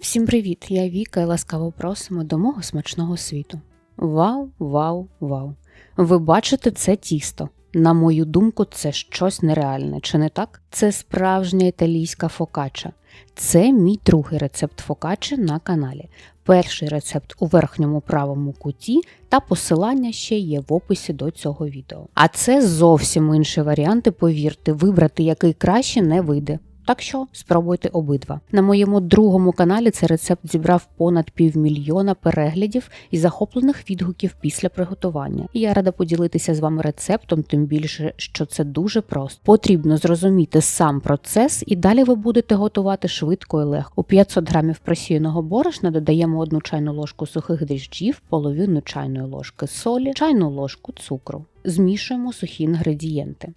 Всім привіт! Я Віка і ласкаво просимо до мого смачного світу. Вау, вау, вау! Ви бачите це тісто. На мою думку, це щось нереальне, чи не так? Це справжня італійська фокача. Це мій другий рецепт фокачі на каналі. Перший рецепт у верхньому правому куті, та посилання ще є в описі до цього відео. А це зовсім інші варіанти, повірте, вибрати який краще не вийде. Так що спробуйте обидва. На моєму другому каналі цей рецепт зібрав понад півмільйона переглядів і захоплених відгуків після приготування. І я рада поділитися з вами рецептом, тим більше, що це дуже просто. Потрібно зрозуміти сам процес, і далі ви будете готувати швидко і легко. У 500 грамів просіяного борошна додаємо одну чайну ложку сухих дріжджів, половину чайної ложки солі, чайну ложку цукру. Змішуємо сухі інгредієнти.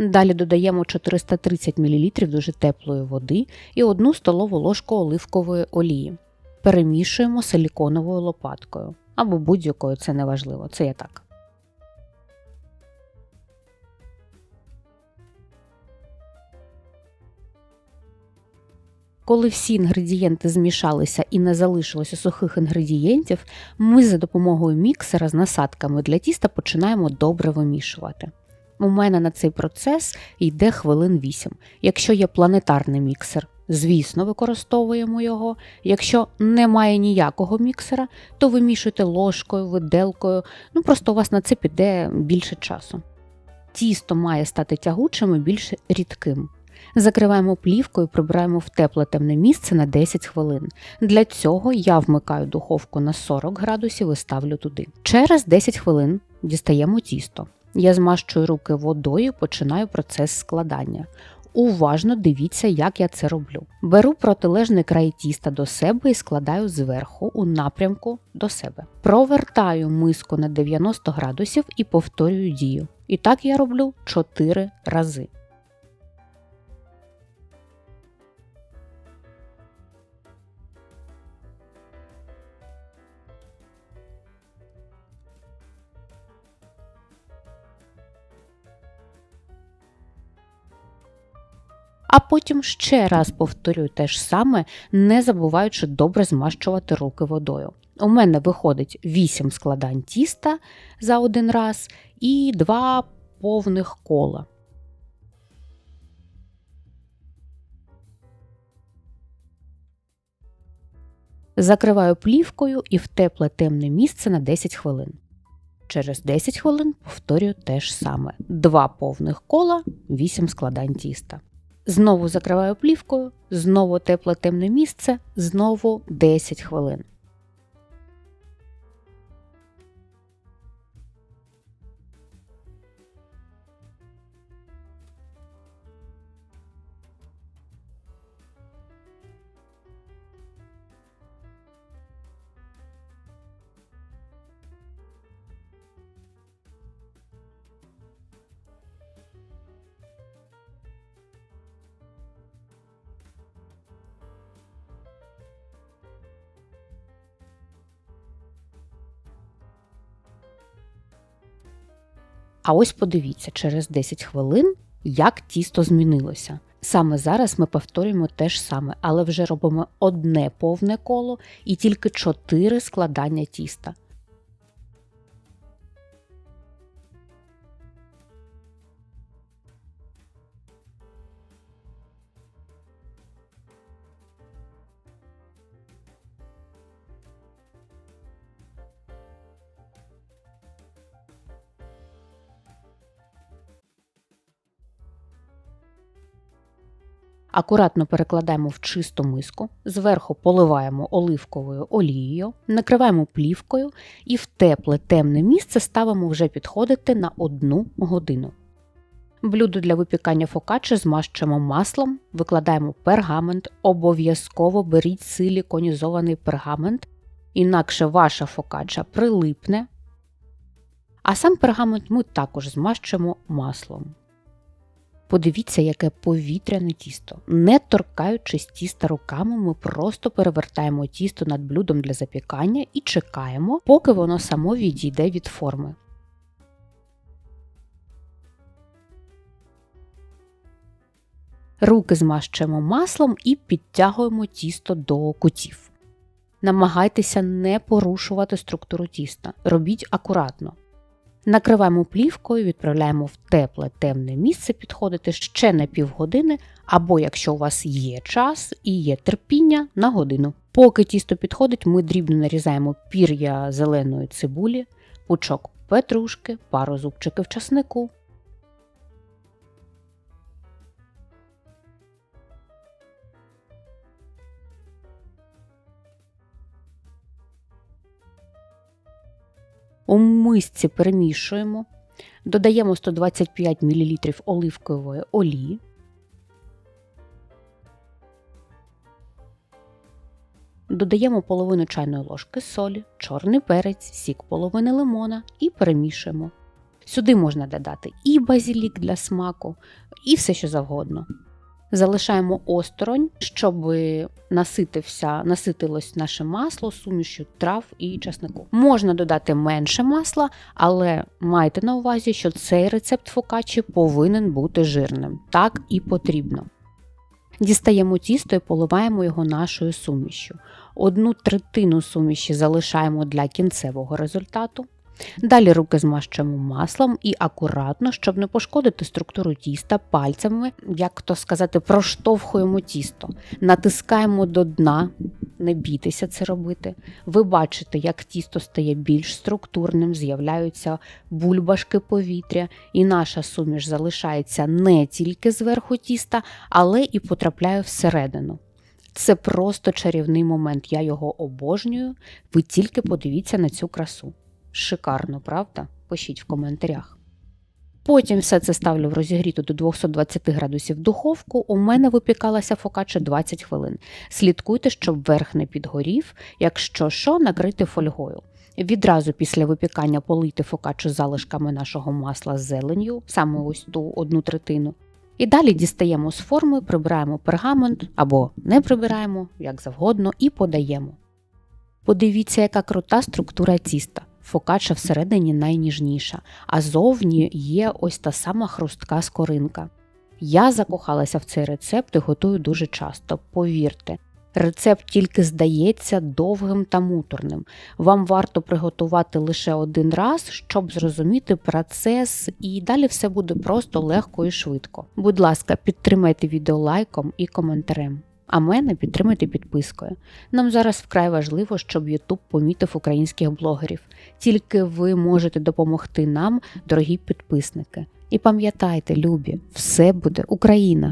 Далі додаємо 430 мл дуже теплої води і 1 столову ложку оливкової олії. Перемішуємо силіконовою лопаткою або будь-якою, це не важливо, це я так. Коли всі інгредієнти змішалися і не залишилося сухих інгредієнтів, ми за допомогою міксера з насадками для тіста починаємо добре вимішувати. У мене на цей процес йде хвилин 8. Якщо є планетарний міксер, звісно, використовуємо його. Якщо немає ніякого міксера, то вимішуйте ложкою, виделкою, ну просто у вас на це піде більше часу. Тісто має стати тягучим і більш рідким. Закриваємо плівкою, прибираємо в тепле темне місце на 10 хвилин. Для цього я вмикаю духовку на 40 градусів і ставлю туди. Через 10 хвилин дістаємо тісто. Я змащую руки водою починаю процес складання. Уважно дивіться, як я це роблю. Беру протилежний край тіста до себе і складаю зверху у напрямку до себе. Провертаю миску на 90 градусів і повторюю дію. І так я роблю 4 рази. А потім ще раз повторюю те ж саме, не забуваючи добре змащувати руки водою. У мене виходить 8 складань тіста за один раз і 2 повних кола. Закриваю плівкою і в тепле темне місце на 10 хвилин. Через 10 хвилин повторюю те ж саме: 2 повних кола, 8 складань тіста. Знову закриваю плівкою, знову тепле темне місце, знову 10 хвилин. А ось подивіться, через 10 хвилин, як тісто змінилося. Саме зараз ми повторюємо те ж саме, але вже робимо одне повне коло і тільки 4 складання тіста. Акуратно перекладаємо в чисту миску, зверху поливаємо оливковою олією, накриваємо плівкою і в тепле темне місце ставимо вже підходити на одну годину. Блюдо для випікання фокаччі змащуємо маслом, викладаємо пергамент, обов'язково беріть силіконізований пергамент, інакше ваша фокачча прилипне. А сам пергамент ми також змащуємо маслом. Подивіться, яке повітряне тісто. Не торкаючись тіста руками, ми просто перевертаємо тісто над блюдом для запікання і чекаємо, поки воно само відійде від форми. Руки змащуємо маслом і підтягуємо тісто до кутів. Намагайтеся не порушувати структуру тіста. Робіть акуратно. Накриваємо плівкою, відправляємо в тепле темне місце підходити ще на півгодини, або якщо у вас є час і є терпіння на годину. Поки тісто підходить, ми дрібно нарізаємо пір'я зеленої цибулі, пучок петрушки, пару зубчиків часнику. У мисці перемішуємо, додаємо 125 мл оливкової олії, додаємо половину чайної ложки солі, чорний перець, сік половини лимона і перемішуємо. Сюди можна додати і базілік для смаку, і все що завгодно. Залишаємо осторонь, щоб наситився, наситилось наше масло сумішю трав і часнику. Можна додати менше масла, але майте на увазі, що цей рецепт фокачі повинен бути жирним. Так і потрібно. Дістаємо тісто і поливаємо його нашою сумішю. Одну третину суміші залишаємо для кінцевого результату. Далі руки змащуємо маслом і акуратно, щоб не пошкодити структуру тіста пальцями, як то сказати, проштовхуємо тісто, натискаємо до дна, не бійтеся це робити. Ви бачите, як тісто стає більш структурним, з'являються бульбашки повітря, і наша суміш залишається не тільки зверху тіста, але і потрапляє всередину. Це просто чарівний момент. Я його обожнюю. Ви тільки подивіться на цю красу. Шикарно, правда? Пишіть в коментарях. Потім все це ставлю в розігріту до 220 градусів духовку. У мене випікалася фокача 20 хвилин. Слідкуйте, щоб верх не підгорів, якщо що, накрити фольгою. Відразу після випікання полийте фокачу залишками нашого масла з зеленью, саме ось ту одну третину. І далі дістаємо з форми, прибираємо пергамент або не прибираємо, як завгодно, і подаємо. Подивіться, яка крута структура тіста. Фокача всередині найніжніша, а зовні є ось та сама хрустка скоринка. Я закохалася в цей рецепт і готую дуже часто, повірте. Рецепт тільки здається довгим та муторним. Вам варто приготувати лише один раз, щоб зрозуміти процес, і далі все буде просто легко і швидко. Будь ласка, підтримайте відео лайком і коментарем. А мене підтримуйте підпискою. Нам зараз вкрай важливо, щоб Ютуб помітив українських блогерів. Тільки ви можете допомогти нам, дорогі підписники. І пам'ятайте, любі, все буде Україна!